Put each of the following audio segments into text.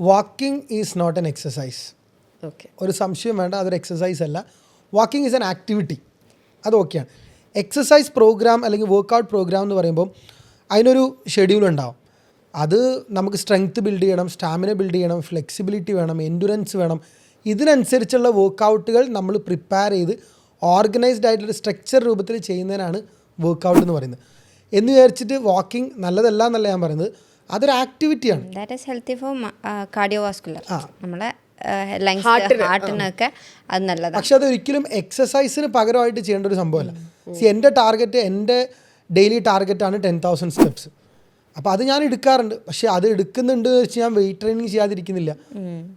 Walking is not an exercise okay ഒരു സംശയം വേണ്ട അതൊരു എക്സസൈസ് അല്ല. വാക്കിംഗ് ഈസ് എൻ ആക്ടിവിറ്റി അത് ഓക്കെയാണ് എക്സസൈസ് പ്രോഗ്രാം അല്ലെങ്കിൽ വർക്കൗട്ട് പ്രോഗ്രാം എന്ന് പറയുമ്പോൾ അതിനൊരു ഷെഡ്യൂൾ ഉണ്ടാവും. അത് നമുക്ക് സ്ട്രെങ്ത് ബിൽഡ് ചെയ്യണം സ്റ്റാമിന ബിൽഡ് ചെയ്യണം ഫ്ലെക്സിബിലിറ്റി വേണം എൻഡുറൻസ് വേണം. ഇതിനനുസരിച്ചുള്ള വർക്കൗട്ടുകൾ നമ്മൾ പ്രിപ്പയർ ചെയ്ത് ഓർഗനൈസ്ഡ് ആയിട്ടൊരു സ്ട്രക്ചർ രൂപത്തിൽ ചെയ്യുന്നതിനാണ് വർക്കൗട്ട് എന്ന് പറയുന്നത്. എന്ന് വിചാരിച്ചിട്ട് വാക്കിംഗ് നല്ലതല്ല എന്നല്ല ഞാൻ പറയുന്നത്. അതൊരു ആക്ടിവിറ്റിയാണ്. That is healthy for cardiovascular. ആ. നമ്മളെ ലങ്സ് ഹാർട്ടിനൊക്കെ അത് നല്ലതാണ്. പക്ഷെ അതൊരിക്കലും എക്സസൈസിന് പകരമായിട്ട് ചെയ്യേണ്ട ഒരു സംഭവമല്ല. സി എന്റെ ടാർഗറ്റ് എന്റെ ഡെയിലി ടാർഗറ്റാണ് ടെൻ തൗസൻഡ് സ്റ്റെപ്സ്. അപ്പോൾ അത് ഞാൻ എടുക്കാറുണ്ട്. പക്ഷെ അത് എടുക്കുന്നുണ്ട് എന്ന് വെച്ച് ഞാൻ വെയിറ്റ് ട്രെയിനിങ് ചെയ്യാതിരിക്കുന്നില്ല.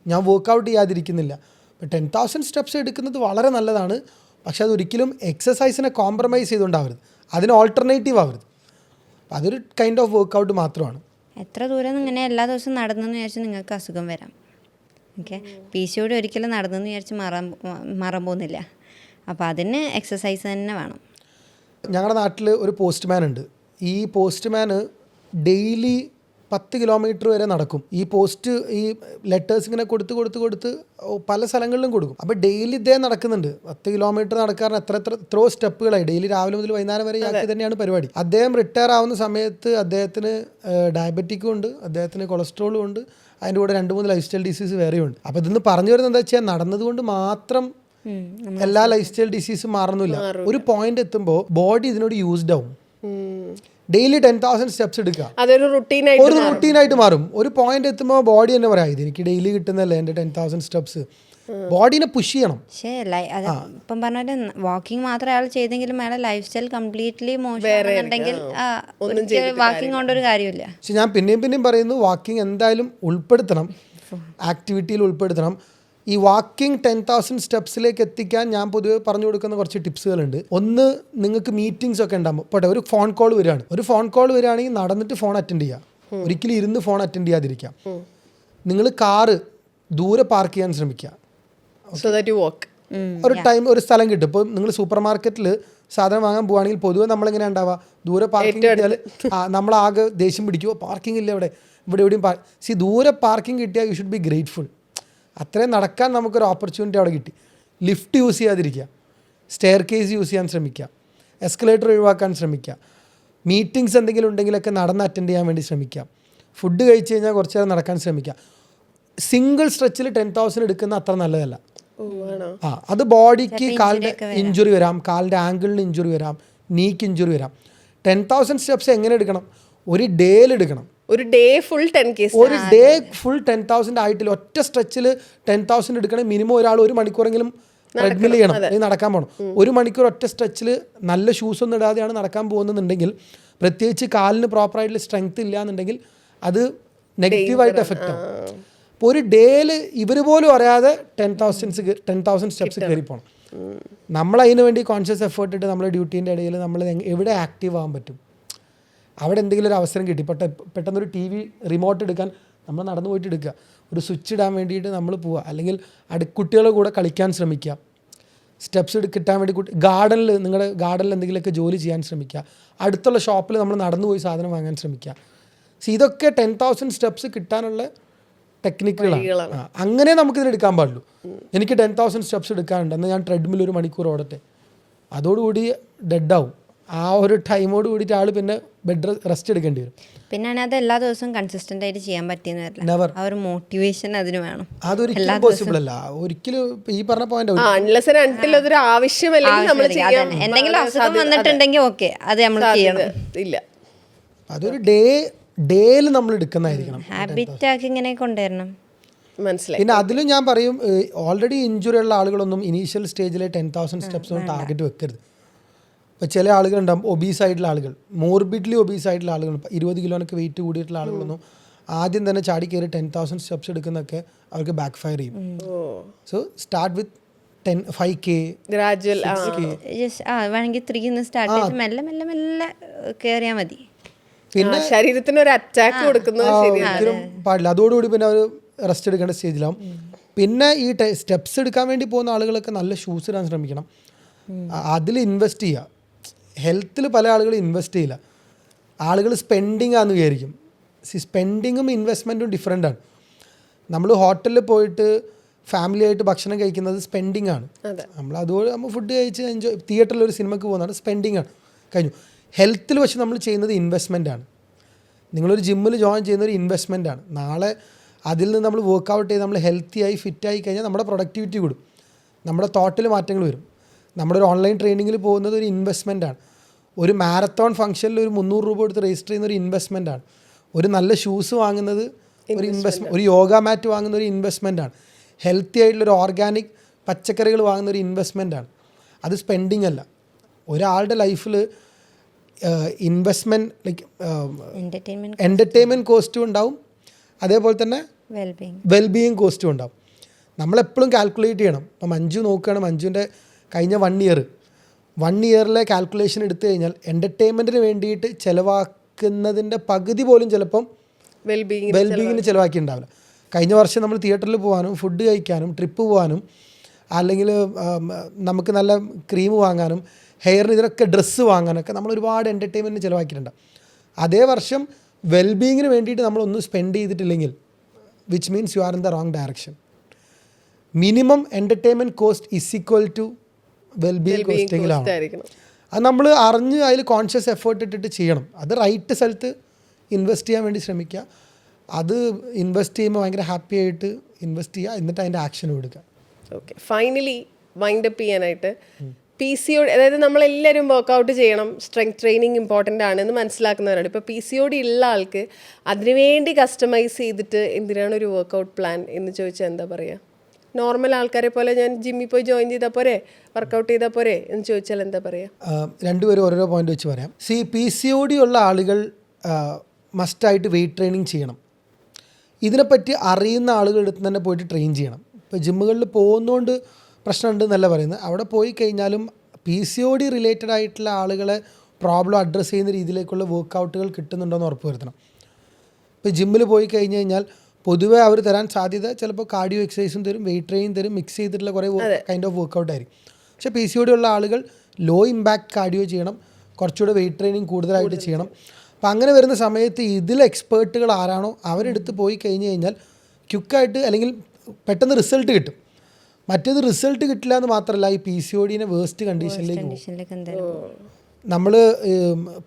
ഞാൻ വർക്കൗട്ട് ചെയ്യാതിരിക്കുന്നില്ല. ടെൻ തൗസൻഡ് സ്റ്റെപ്സ് എടുക്കുന്നത് വളരെ നല്ലതാണ്. പക്ഷെ അതൊരിക്കലും എക്സസൈസിനെ കോംപ്രമൈസ് ചെയ്തുകൊണ്ടാവരുത്. അതിന് ഓൾട്ടർനേറ്റീവ് ആവരുത്. അതൊരു കൈൻഡ് ഓഫ് വർക്കൗട്ട് മാത്രമാണ്. എത്ര ദൂരം ഇങ്ങനെ എല്ലാ ദിവസവും നടന്നെന്ന് വിചാരിച്ച് നിങ്ങൾക്ക് അസുഖം വരാം. ഓക്കെ? പി സി ഓടി ഒരിക്കലും നടന്നെന്ന് വിചാരിച്ച് മാറാൻ മാറാൻ പോകുന്നില്ല. അപ്പോൾ അതിന് എക്സസൈസ് തന്നെ വേണം. ഞങ്ങളുടെ നാട്ടിൽ ഒരു പോസ്റ്റ്മാൻ ഉണ്ട്. ഈ പോസ്റ്റ്മാന് ഡെയിലി പത്ത് കിലോമീറ്റർ വരെ നടക്കും. ഈ പോസ്റ്റ് ഈ ലെറ്റേഴ്സ് ഇങ്ങനെ കൊടുത്ത് കൊടുത്ത് കൊടുത്ത് പല സ്ഥലങ്ങളിലും കൊടുക്കും. അപ്പോൾ ഡെയിലി ഇതേ നടക്കുന്നുണ്ട്. പത്ത് കിലോമീറ്റർ നടക്കാൻ എത്ര എത്ര എത്രയോ സ്റ്റെപ്പുകളായി. ഡെയിലി രാവിലെ മുതൽ വൈകുന്നേരം വരെ ഇയാൾക്ക് തന്നെയാണ് പരിപാടി. അദ്ദേഹം റിട്ടയർ ആവുന്ന സമയത്ത് അദ്ദേഹത്തിന് ഡയബറ്റിക്കും ഉണ്ട്. അദ്ദേഹത്തിന് കൊളസ്ട്രോളും ഉണ്ട്. അതിന്റെ കൂടെ രണ്ട് മൂന്ന് ലൈഫ് സ്റ്റൈൽ ഡിസീസ് വേറെയും ഉണ്ട്. അപ്പോൾ ഇതൊന്ന് പറഞ്ഞു വരുന്നത് എന്താ വെച്ചാൽ നടന്നതുകൊണ്ട് മാത്രം എല്ലാ ലൈഫ് സ്റ്റൈൽ ഡിസീസും മാറുന്നില്ല. ഒരു പോയിന്റ് എത്തുമ്പോൾ ബോഡി ഇതിനോട് യൂസ്ഡ് ആവും. ഡെയിലി ടെൻ തൗസൻഡ് സ്റ്റെപ്സ് എടുക്കുക. അതൊരു റുട്ടീനായിട്ട് ഒരു റുട്ടീനായിട്ട് മാറും. ഒരു പോയിന്റ് എത്തുമ്പോൾ ബോഡി തന്നെ പറയാം ഇത് എനിക്ക് ഡെയിലി കിട്ടുന്നല്ലേ എന്റെ ടെൻ തൗസൻഡ് സ്റ്റെപ്സ് ബോഡിനെ പുഷ് ചെയ്യണം. പക്ഷേ ഇപ്പം പറഞ്ഞ വാക്കിംഗ് മാത്രം അയാൾ ചെയ്തെങ്കിലും അയാളെ ലൈഫ് സ്റ്റൈൽ കംപ്ലീറ്റ്ലി മോശമാണെന്നുണ്ടെങ്കിൽ വാക്കിംഗ് കൊണ്ടൊരു കാര്യമില്ല. പക്ഷെ ഞാൻ പിന്നെയും പിന്നെയും പറയുന്നു വാക്കിംഗ് എന്തായാലും ഉൾപ്പെടുത്തണം. ആക്ടിവിറ്റിയിൽ ഉൾപ്പെടുത്തണം. ഈ വാക്കിംഗ് ടെൻ തൗസൻഡ് സ്റ്റെപ്സിലേക്ക് എത്തിക്കാൻ ഞാൻ പൊതുവെ പറഞ്ഞു കൊടുക്കുന്ന കുറച്ച് ടിപ്സുകളുണ്ട്. ഒന്ന് നിങ്ങൾക്ക് മീറ്റിംഗ്സ് ഒക്കെ ഉണ്ടാകുമ്പോൾ പോട്ടെ ഒരു ഫോൺ കോൾ വരികയാണ്. ഒരു ഫോൺ കോൾ വരികയാണെങ്കിൽ നടന്നിട്ട് ഫോൺ അറ്റൻഡ് ചെയ്യുക ഒരിക്കലും ഇരുന്ന് ഫോൺ അറ്റൻഡ് ചെയ്യാതിരിക്കാം. നിങ്ങൾ കാറ് ദൂരെ പാർക്ക് ചെയ്യാൻ ശ്രമിക്കുക. സോ ദാറ്റ് യു വാക്ക് ഒരു ടൈം ഒരു സ്ഥലം കിട്ടും. ഇപ്പോൾ നിങ്ങൾ സൂപ്പർ മാർക്കറ്റിൽ സാധനം വാങ്ങാൻ പോവുകയാണെങ്കിൽ പൊതുവെ നമ്മളെങ്ങനെ ഉണ്ടാവുക? ദൂരെ പാർക്കിംഗ് കിട്ടിയാൽ നമ്മളാകെ ദേഷ്യം പിടിക്കുമോ പാർക്കിംഗ് ഇല്ല ഇവിടെ. ഇവിടെ എവിടെയും സി ദൂരെ പാർക്കിംഗ് കിട്ടിയാൽ യു ഷുഡ് ബി ഗ്രേറ്റ്ഫുൾ അത്രയും നടക്കാൻ നമുക്കൊരു ഓപ്പർച്യൂണിറ്റി അവിടെ കിട്ടി. ലിഫ്റ്റ് യൂസ് ചെയ്യാതിരിക്കുക. സ്റ്റെയർ കേസ് യൂസ് ചെയ്യാൻ ശ്രമിക്കുക. എസ്കലേറ്റർ ഒഴിവാക്കാൻ ശ്രമിക്കുക. മീറ്റിങ്സ് എന്തെങ്കിലും ഉണ്ടെങ്കിലൊക്കെ നടന്ന് അറ്റൻഡ് ചെയ്യാൻ വേണ്ടി ശ്രമിക്കുക. ഫുഡ് കഴിച്ച് കഴിഞ്ഞാൽ കുറച്ച് നേരം നടക്കാൻ ശ്രമിക്കുക. സിംഗിൾ സ്ട്രെച്ചിൽ ടെൻ തൗസൻഡ് എടുക്കുന്ന അത്ര നല്ലതല്ല. ഓ ആണോ? ആ അത് ബോഡിക്ക് കാലിന്റെ ഇഞ്ചുറി വരാം. കാലിന്റെ ആംഗിളിന് ഇഞ്ചുറി വരാം. നീക്ക് ഇഞ്ചുറി വരാം. ടെൻ തൗസൻഡ് സ്റ്റെപ്സ് എങ്ങനെ എടുക്കണം? ഒരു ഡേയിൽ എടുക്കണം. ഒരു ഡേ ഫുൾ ടെൻ കേസ് ഒരു ഡേ ഫുൾ ടെൻ തൗസൻഡ് ആയിട്ടില്ല. ഒറ്റ സ്ട്രെച്ചിൽ ടെൻ തൗസൻഡ് എടുക്കണം മിനിമം ഒരാൾ ഒരു മണിക്കൂറെങ്കിലും ട്രെഡ്മിൽ ചെയ്യണം. അല്ലെങ്കിൽ നടക്കാൻ പോകണം ഒരു മണിക്കൂർ ഒറ്റ സ്ട്രെച്ചിൽ നല്ല ഷൂസ് ഒന്നും ഇടാതെയാണ് നടക്കാൻ പോകുന്നതെന്നുണ്ടെങ്കിൽ പ്രത്യേകിച്ച് കാലിന് പ്രോപ്പറായിട്ടുള്ള സ്ട്രെങ്ത് ഇല്ല എന്നുണ്ടെങ്കിൽ അത് നെഗറ്റീവായിട്ട് എഫക്റ്റ് ആവും. അപ്പോൾ ഒരു ഡേയിൽ ഇവർ പോലും അറിയാതെ ten thousands ten thousand steps കയറി പോകണം നമ്മൾ അതിന് വേണ്ടി കോൺഷ്യസ് എഫേർട്ട് ഇട്ട് നമ്മുടെ ഡ്യൂട്ടീന്റെ ഇടയിൽ നമ്മൾ എവിടെ ആക്റ്റീവ് ആവാൻ പറ്റും? അവിടെ എന്തെങ്കിലും ഒരു അവസരം കിട്ടി. പെട്ട പെട്ടെന്നൊരു ടി വി റിമോട്ട് എടുക്കാൻ നമ്മൾ നടന്നു പോയിട്ട് എടുക്കുക. ഒരു സ്വിച്ച് ഇടാൻ വേണ്ടിയിട്ട് നമ്മൾ പോവുക. അല്ലെങ്കിൽ അടു കുട്ടികളുടെ കൂടെ കളിക്കാൻ ശ്രമിക്കുക. സ്റ്റെപ്സ് കിട്ടാൻ വേണ്ടി കുട്ടി ഗാർഡനിൽ നിങ്ങളുടെ ഗാർഡനിൽ എന്തെങ്കിലുമൊക്കെ ജോലി ചെയ്യാൻ ശ്രമിക്കുക. അടുത്തുള്ള ഷോപ്പിൽ നമ്മൾ നടന്നു പോയി സാധനം വാങ്ങാൻ ശ്രമിക്കുക. സോ ഇതൊക്കെ ടെൻ തൗസൻഡ് സ്റ്റെപ്സ് കിട്ടാനുള്ള ടെക്നിക്കുകളാണ് അങ്ങനെ നമുക്കിതിന് എടുക്കാൻ പാടുള്ളൂ. എനിക്ക് ടെൻ തൗസൻഡ് സ്റ്റെപ്സ് എടുക്കാനുണ്ട്. എന്നാൽ ഞാൻ ട്രെഡ്മിൽ ഒരു മണിക്കൂർ ഓടട്ടെ. അതോടുകൂടി ഡെഡ് ഡെഡാവും ആ ഒരു ടൈമോട് കൂടിയിട്ട് ആൾ പിന്നെ ബെഡ് റെസ്റ്റ് എടുക്കേണ്ടി വരും. പിന്നെ അത് എല്ലാ ദിവസവും കൺസിസ്റ്റന്റ് ആയിട്ട് ചെയ്യാൻ പറ്റിയെന്ന് വരില്ല. ആ ഒരു മോട്ടിവേഷൻ അതിന് വേണം. അതൊരിക്കലും പോസിബിൾ അല്ല. ഒരിക്കലും ഈ പറഞ്ഞ പോയിന്റ് അതൊരു ആവശ്യമല്ലെങ്കിൽ നമ്മൾ. ചെയ്യാൻ എന്തെങ്കിലും അസുഖം വന്നിട്ടുണ്ടെങ്കിൽ ഓക്കെ അത് നമ്മൾ ചെയ്യണം. ഇല്ല. അതൊരു ഡേ ഡേയിൽ നമ്മൾ എടുക്കുന്നതായിരിക്കണം. ഹാബിറ്റ് ആക്കി ഇങ്ങനെ കൊണ്ടുവരണം. മനസ്സിലായി. പിന്നെ അതിലും ഞാൻ പറയും ഓൾറെഡി ഇഞ്ചുറി ഉള്ള ആളുകളൊന്നും ഇനീഷ്യൽ സ്റ്റേജിലെ ടെൻ തൗസൻഡ് സ്റ്റെപ്സ് ഒന്നും ടാർഗറ്റ് വെക്കരുത്. ഇപ്പോൾ ചില ആളുകളുണ്ടാകും ഒബീസ് ആയിട്ടുള്ള ആളുകൾ. മോർബിഡ്ലി ഒബീസ് ആയിട്ടുള്ള ആളുകൾ. ഇപ്പോൾ ഇരുപത് കിലോനൊക്കെ വെയിറ്റ് കൂടിയിട്ടുള്ള ആളുകളൊന്നും ആദ്യം തന്നെ ചാടി കയറി ടെൻ തൗസൻഡ് സ്റ്റെപ്സ് എടുക്കുന്നൊക്കെ അവർക്ക് ബാക്ക് ഫയർ ചെയ്യും so start with ten five K gradual ആ. ജസ്റ്റ് ആ വേണമെങ്കിൽ ത്രീ സ്റ്റാർട്ട് ചെയ്ത് മെല്ലെ മെല്ലെ മെല്ലെ കയറിയാൽ മതി. പിന്നെ ശരീരത്തിന് ഒരു അറ്റാക്ക് കൊടുക്കുന്നത് പാടില്ല. അതോടുകൂടി പിന്നെ അവർ റെസ്റ്റ് എടുക്കേണ്ട സ്റ്റേജിലാവും പിന്നെ ഈ സ്റ്റെപ്സ് എടുക്കാൻ വേണ്ടി പോകുന്ന ആളുകളൊക്കെ നല്ല ഷൂസ് ഇടാൻ ശ്രമിക്കണം. അതിൽ ഇൻവെസ്റ്റ് ചെയ്യുക ഹെൽത്തിൽ പല ആളുകളും ഇൻവെസ്റ്റ് ചെയ്യില്ല. ആളുകൾ സ്പെൻഡിങ് ആണെന്ന് വിചാരിക്കും. സി സ്പെൻഡിങ്ങും ഇൻവെസ്റ്റ്മെന്റും ഡിഫറെന്റ് ആണ്. നമ്മൾ ഹോട്ടലിൽ പോയിട്ട് ഫാമിലി ആയിട്ട് ഭക്ഷണം കഴിക്കുന്നത് സ്പെൻഡിങ് ആണ്. നമ്മൾ അതുപോലെ നമ്മൾ ഫുഡ് കഴിച്ച് എൻജോയ് തിയേറ്ററിൽ ഒരു സിനിമയ്ക്ക് പോകുന്നതാണ് സ്പെൻഡിങ് ആണ്. കഴിഞ്ഞു. ഹെൽത്തിൽ പക്ഷെ നമ്മൾ ചെയ്യുന്നത് ഇൻവെസ്റ്റ്മെന്റ് ആണ്. നിങ്ങളൊരു ജിമ്മിൽ ജോയിൻ ചെയ്യുന്ന ഒരു ഇൻവെസ്റ്റ്മെന്റ് ആണ്. നാളെ അതിൽ നിന്ന് നമ്മൾ വർക്കൗട്ട് ചെയ്ത് നമ്മൾ ഹെൽത്തിയായി ഫിറ്റായി കഴിഞ്ഞാൽ നമ്മുടെ പ്രൊഡക്ടിവിറ്റി കൂടും. നമ്മുടെ തോട്ടിൽ മാറ്റങ്ങൾ വരും. നമ്മുടെ ഒരു ഓൺലൈൻ ട്രെയിനിങ്ങിൽ പോകുന്നത് ഒരു ഇൻവെസ്റ്റ്മെന്റ് ആണ്. ഒരു മാരത്തോൺ ഫംഗ്ഷനിൽ ഒരു മുന്നൂറ് രൂപ കൊടുത്ത് രജിസ്റ്റർ ചെയ്യുന്ന ഒരു ഇൻവെസ്റ്റ്മെന്റ് ആണ്. ഒരു നല്ല ഷൂസ് വാങ്ങുന്നത് ഒരു ഇൻവെസ്റ്റ്മെന്റ് ഒരു യോഗ മാറ്റ് വാങ്ങുന്ന ഒരു ഇൻവെസ്റ്റ്മെന്റ് ആണ്. ഹെൽത്തി ആയിട്ടുള്ള ഒരു ഓർഗാനിക് പച്ചക്കറികൾ വാങ്ങുന്ന ഒരു ഇൻവെസ്റ്റ്മെന്റ് ആണ്. അത് സ്പെൻഡിങ് അല്ല. ഒരാളുടെ ലൈഫിൽ ഇൻവെസ്റ്റ്മെന്റ് ലൈക്ക് എന്റർടൈൻമെന്റ് കോസ്റ്റും ഉണ്ടാവും. അതേപോലെ തന്നെ വെൽബീയിങ് കോസ്റ്റും ഉണ്ടാവും. നമ്മളെപ്പോഴും കാൽക്കുലേറ്റ് ചെയ്യണം. ഇപ്പം മഞ്ജു നോക്കുകയാണ് മഞ്ജുവിന്റെ കഴിഞ്ഞ വൺ ഇയർ വൺ ഇയറിലെ കാൽക്കുലേഷൻ എടുത്തു കഴിഞ്ഞാൽ എന്റർടൈൻമെന്റിന് വേണ്ടിയിട്ട് ചിലവാക്കുന്നതിന്റെ പകുതി പോലും ചിലപ്പം വെൽബീങ് വെൽബീങ്ങിന് ചിലവാക്കിയിട്ടുണ്ടാവില്ല. കഴിഞ്ഞ വർഷം നമ്മൾ തിയേറ്ററിൽ പോകാനും ഫുഡ് കഴിക്കാനും ട്രിപ്പ് പോകാനും അല്ലെങ്കിൽ നമുക്ക് നല്ല ക്രീം വാങ്ങാനും ഹെയറിന് ഇതിനൊക്കെ ഡ്രസ്സ് വാങ്ങാനൊക്കെ നമ്മൾ ഒരുപാട് എന്റർടൈൻമെന്റിന് ചിലവാക്കിയിട്ടുണ്ട്. അതേ വർഷം വെൽബീങ്ങിന് വേണ്ടിയിട്ട് നമ്മളൊന്നും സ്പെൻഡ് ചെയ്തിട്ടില്ലെങ്കിൽ which means you are in the wrong direction minimum entertainment cost is equal to wellbeing കോസ്റ്റിങ്ങിലാണ് അത് നമ്മൾ അറിഞ്ഞ് അതിൽ കോൺഷ്യസ് എഫേർട്ട് ഇട്ടിട്ട് ചെയ്യണം. അത് റൈറ്റ് സ്ഥലത്ത് ഇൻവെസ്റ്റ് ചെയ്യാൻ വേണ്ടി ശ്രമിക്കുക. അത് ഇൻവെസ്റ്റ് ചെയ്യുമ്പോൾ ഭയങ്കര ഹാപ്പി ആയിട്ട് ഇൻവെസ്റ്റ് ചെയ്യുക. എന്നിട്ട് അതിന്റെ ആക്ഷൻ എടുക്കുക ഓക്കെ ഫൈനലി വൈൻഡ് അപ്പ് ചെയ്യാനായിട്ട് പി സി ഒ അതായത് നമ്മളെല്ലാവരും വർക്കൗട്ട് ചെയ്യണം. സ്ട്രെങ്ത് ട്രെയിനിങ് ഇമ്പോർട്ടന്റ് ആണെന്ന് മനസ്സിലാക്കുന്നവരാണ്. ഇപ്പോൾ പി സി ഒ ഡി ഉള്ള ആൾക്ക് അതിനുവേണ്ടി കസ്റ്റമൈസ് ചെയ്തിട്ട് എന്തിനാണ് ഒരു വർക്കൗട്ട് പ്ലാൻ എന്ന് ചോദിച്ചാൽ എന്താ പറയുക നോർമൽ ആൾക്കാരെ പോലെ ഞാൻ ജിമ്മിൽ പോയി ജോയിൻ ചെയ്താൽ പോരെ? വർക്കൗട്ട് ചെയ്താൽ പോരെ? എന്ന് ചോദിച്ചാൽ എന്താ പറയുക രണ്ടുപേരും ഓരോരോ പോയിന്റ് വെച്ച് പറയാം. C P C O D ഉള്ള ആളുകൾ മസ്റ്റായിട്ട് വെയിറ്റ് ട്രെയിനിങ് ചെയ്യണം. ഇതിനെപ്പറ്റി അറിയുന്ന ആളുകളുടെ അടുത്ത് തന്നെ പോയിട്ട് ട്രെയിൻ ചെയ്യണം. ഇപ്പോൾ ജിമ്മുകളിൽ പോകുന്നതുകൊണ്ട് പ്രശ്നമുണ്ട് എന്നല്ല പറയുന്നത്. അവിടെ പോയി കഴിഞ്ഞാലും P C O D related ആയിട്ടുള്ള ആളുകളെ പ്രോബ്ലം അഡ്രസ്സ് ചെയ്യുന്ന രീതിയിലേക്കുള്ള വർക്കൗട്ടുകൾ കിട്ടുന്നുണ്ടോ എന്ന് ഉറപ്പ് വരുത്തണം. ഇപ്പോൾ ജിമ്മിൽ പോയി കഴിഞ്ഞ് കഴിഞ്ഞാൽ പൊതുവേ അവർ തരാൻ സാധ്യത ചിലപ്പോൾ കാർഡിയോ എക്സസൈസും തരും വെയിറ്റ് ട്രെയിൻ തരും മിക്സ് ചെയ്തിട്ടുള്ള കുറേ കൈൻഡ് ഓഫ് വർക്കൗട്ട് ആയിരിക്കും. പക്ഷേ പി സി ഒ ഡി ഉള്ള ആളുകൾ ലോ ഇമ്പാക്ട് കാർഡിയോ ചെയ്യണം കുറച്ചുകൂടെ വെയിറ്റ് ട്രെയിനിങ് കൂടുതലായിട്ട് ചെയ്യണം. അപ്പം അങ്ങനെ വരുന്ന സമയത്ത് ഇതിൽ എക്സ്പേർട്ടുകൾ ആരാണോ അവരെടുത്ത് പോയി കഴിഞ്ഞ് കഴിഞ്ഞാൽ ക്യുക്കായിട്ട് അല്ലെങ്കിൽ പെട്ടെന്ന് റിസൾട്ട് കിട്ടും. മറ്റേത് റിസൾട്ട് കിട്ടില്ല എന്ന് മാത്രമല്ല ഈ പി സി ഒ ഡിനെ വേസ്റ്റ് കണ്ടീഷനിലേക്ക് പോകും. നമ്മൾ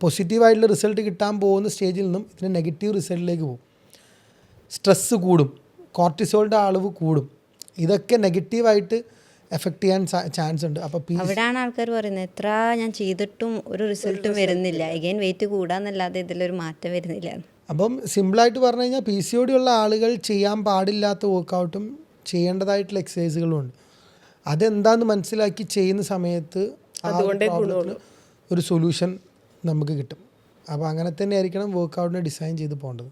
പോസിറ്റീവായിട്ടുള്ള റിസൾട്ട് കിട്ടാൻ പോകുന്ന സ്റ്റേജിൽ നിന്നും ഇതിന് നെഗറ്റീവ് റിസൾട്ടിലേക്ക് പോകും. സ്ട്രെസ്സ് കൂടും കോർട്ടിസോളിന്റെ അളവ് കൂടും. ഇതൊക്കെ നെഗറ്റീവായിട്ട് എഫക്റ്റ് ചെയ്യാൻ ചാൻസ് ഉണ്ട്. അപ്പോൾ അവിടെയാണ് ആൾക്കാർ പറയുന്നത് എത്ര ഞാൻ ചെയ്തിട്ടും ഒരു റിസൾട്ടും വരുന്നില്ല. എഗൈൻ വെയിറ്റ് കൂടാന്നല്ലാതെ ഇതിലൊരു മാറ്റം വരുന്നില്ല. അപ്പം സിമ്പിളായിട്ട് പറഞ്ഞു കഴിഞ്ഞാൽ പി സി ഒ ഡി ഉള്ള ആളുകൾ ചെയ്യാൻ പാടില്ലാത്ത വർക്കൗട്ടും ചെയ്യേണ്ടതായിട്ടുള്ള എക്സസൈസുകളും ഉണ്ട്. അതെന്താന്ന് മനസ്സിലാക്കി ചെയ്യുന്ന സമയത്ത് ഒരു സൊല്യൂഷൻ നമുക്ക് കിട്ടും. അപ്പോൾ അങ്ങനെ തന്നെ ആയിരിക്കണം വർക്കൗട്ടിനെ ഡിസൈൻ ചെയ്ത് പോകേണ്ടത്.